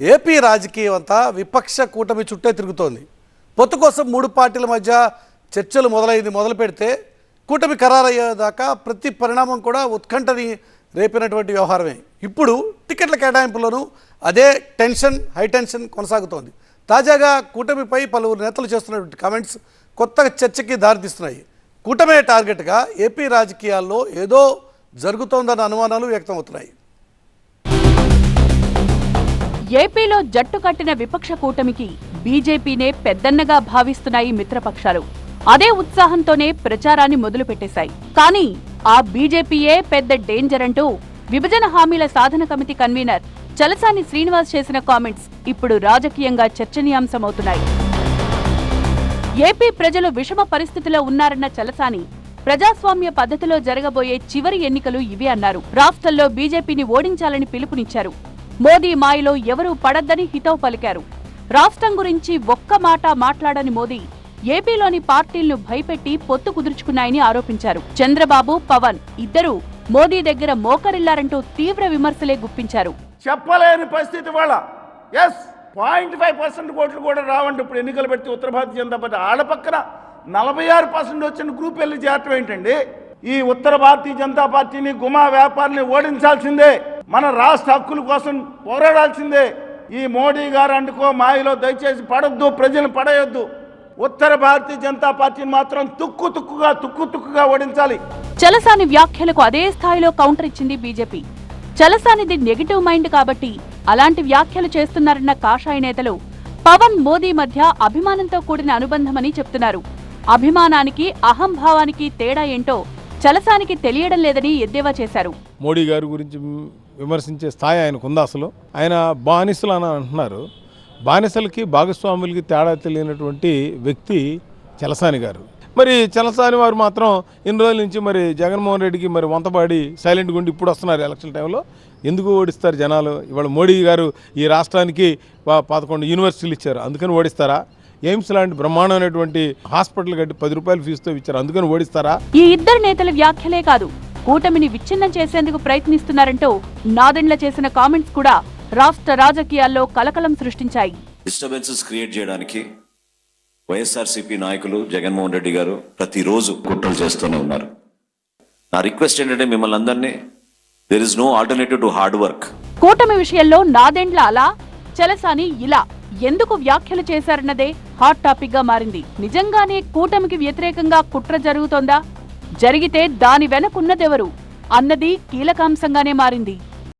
AP రాజకీయం అంతా విపక్ష కూటమి చుట్టే తిరుగుతోంది. పొత్తు కోసం మూడు పార్టీల మధ్య చర్చలు మొదలైంది. మొదలు పెడితే కూటమి ఖరారయ్యేదాకా ప్రతి పరిణామం కూడా ఉత్కంఠని రేపినటువంటి వ్యవహారమే. ఇప్పుడు టికెట్ల కేటాయింపులోనూ అదే టెన్షన్ హై టెన్షన్ కొనసాగుతోంది. తాజాగా కూటమిపై పలువురు నేతలు చేస్తున్నటువంటి కామెంట్స్ కొత్త చర్చకి దారితీస్తున్నాయి. కూటమే టార్గెట్గా ఏపీ రాజకీయాల్లో ఏదో జరుగుతోందన్న అనుమానాలు వ్యక్తమవుతున్నాయి. ఏపీలో జట్టు కట్టిన విపక్ష కూటమికి బీజేపీనే పెద్దన్నగా భావిస్తున్నాయి మిత్రపక్షాలు. అదే ఉత్సాహంతోనే ప్రచారాన్ని మొదలుపెట్టేశాయి. కానీ ఆ బీజేపీయే పెద్ద డేంజర్ అంటూ విభజన హామీల సాధన కమిటీ కన్వీనర్ చలసాని శ్రీనివాస్ చేసిన కామెంట్స్ ఇప్పుడు రాజకీయంగా చర్చనీయాంశమవుతున్నాయి. ఏపీ ప్రజలు విషమ పరిస్థితిలో ఉన్నారన్న చలసాని ప్రజాస్వామ్య పద్ధతిలో జరగబోయే చివరి ఎన్నికలు ఇవే అన్నారు. రాష్ట్రంలో బీజేపీని ఓడించాలని పిలుపునిచ్చారు. మోదీ మాయలో ఎవరూ పడద్దని హితవు పలికారు. రాష్ట్రం గురించి ఒక్క మాట మాట్లాడని మోదీ ఏపీలోని పార్టీలను భయపెట్టి పొత్తు కుదుర్చుకున్నాయని ఆరోపించారు. చంద్రబాబు పవన్ ఇద్దరూ మోదీ దగ్గర మోకరిల్లారంటూ తీవ్ర విమర్శలే గుప్పించారు. చెప్పలేని పరిస్థితి వాళ్ళ. ఎస్ పాయింట్ ఫైవ్ పర్సెంట్ ఓట్లు కూడా రావండి. ఇప్పుడు ఎన్నికలు పెడితే ఉత్తర భారతీయ జనతా పార్టీ ఆడ పక్కన నలభై ఆరు పర్సెంట్ వచ్చిన గ్రూప్ వెళ్ళి చేరటం ఏంటండి? ఈ ఉత్తర భారతీయ జనతా పార్టీని గుమా వ్యాపారిని ఓడించాల్సిందే. మన రాష్ట్ర హక్కుల కోసం పోరాడాల్సిందే. ఈ మోడీ గారు అండుకో మాయలో దయచేసి పడొద్దు ప్రజలు పడేయొద్దు. ఉత్తర భారతీయ జనతా పార్టీని మాత్రం తుక్కు తుక్కుగా తుక్కు తుక్కుగా ఓడించాలి. చలసాని వ్యాఖ్యలకు అదే స్థాయిలో కౌంటర్ ఇచ్చింది బీజేపీ. చలసానిది నెగిటివ్ మైండ్ కాబట్టి అలాంటి వ్యాఖ్యలు చేస్తున్నారన్న కాషాయ నేతలు పవన్ మోదీ మధ్య అభిమానంతో కూడిన అనుబంధమని చెప్తున్నారు. అభిమానానికి అహంభావానికి తేడా ఏంటో చలసానికి తెలియడం లేదని ఎద్దేవా చేశారు. మోడీ గారి గురించి విమర్శించే స్థాయి ఆయనకు ఉందా అసలు. ఆయన బానిసలు అని అంటున్నారు. బానిసలకి భాగస్వాములకి తేడా తెలియనటువంటి వ్యక్తి చలసాని గారు. మరి చలసాని వారు మాత్రం ఇన్ని రోజుల నుంచి మరి జగన్మోహన్ రెడ్డికి మరి వంతపాడి సైలెంట్గా ఉండి ఇప్పుడు వస్తున్నారు ఎలక్షన్ టైంలో. ఎందుకు ఓడిస్తారు జనాలు? ఇవాళ మోడీ గారు ఈ రాష్ట్రానికి పదకొండు యూనివర్సిటీలు ఇచ్చారు. అందుకని ఓడిస్తారా? ఎయిమ్స్ లాంటి బ్రహ్మాండమైనటువంటి హాస్పిటల్ కట్టి పది రూపాయలు ఫీజుతో ఇచ్చారు. అందుకని ఓడిస్తారా? ఈ ఇద్దరు నేతల వ్యాఖ్యలే కాదు. కూటమిని విచ్ఛిన్నం చేసేందుకు ప్రయత్నిస్తున్నారంటూ నాదెండ్ల చేసిన కామెంట్స్ కూడా రాష్ట్ర రాజకీయాల్లో కలకలం సృష్టించాయి. డిస్టర్బెన్సెస్ క్రియేట్ చేయడానికి వైఎస్ఆర్సీపీ నాయకులు జగన్మోహన్ రెడ్డి గారు ప్రతిరోజు కుట్రలు చేస్తూనే ఉన్నారు. నా రిక్వెస్ట్ ఏంటంటే మిమ్మల్ని అందరినీ there is no alternative to hard work కూటమి విషయంలో నాదెండ్ల అలా చలసాని ఇలా ఎందుకు వ్యాఖ్యలు చేశారన్నదే హాట్ టాపిక్గా మారింది. నిజంగానే కూటమికి వ్యతిరేకంగా కుట్ర జరుగుతోందా? జరిగితే దాని వెనకున్నదెవరు? అన్నది కీలకాంశంగానే మారింది.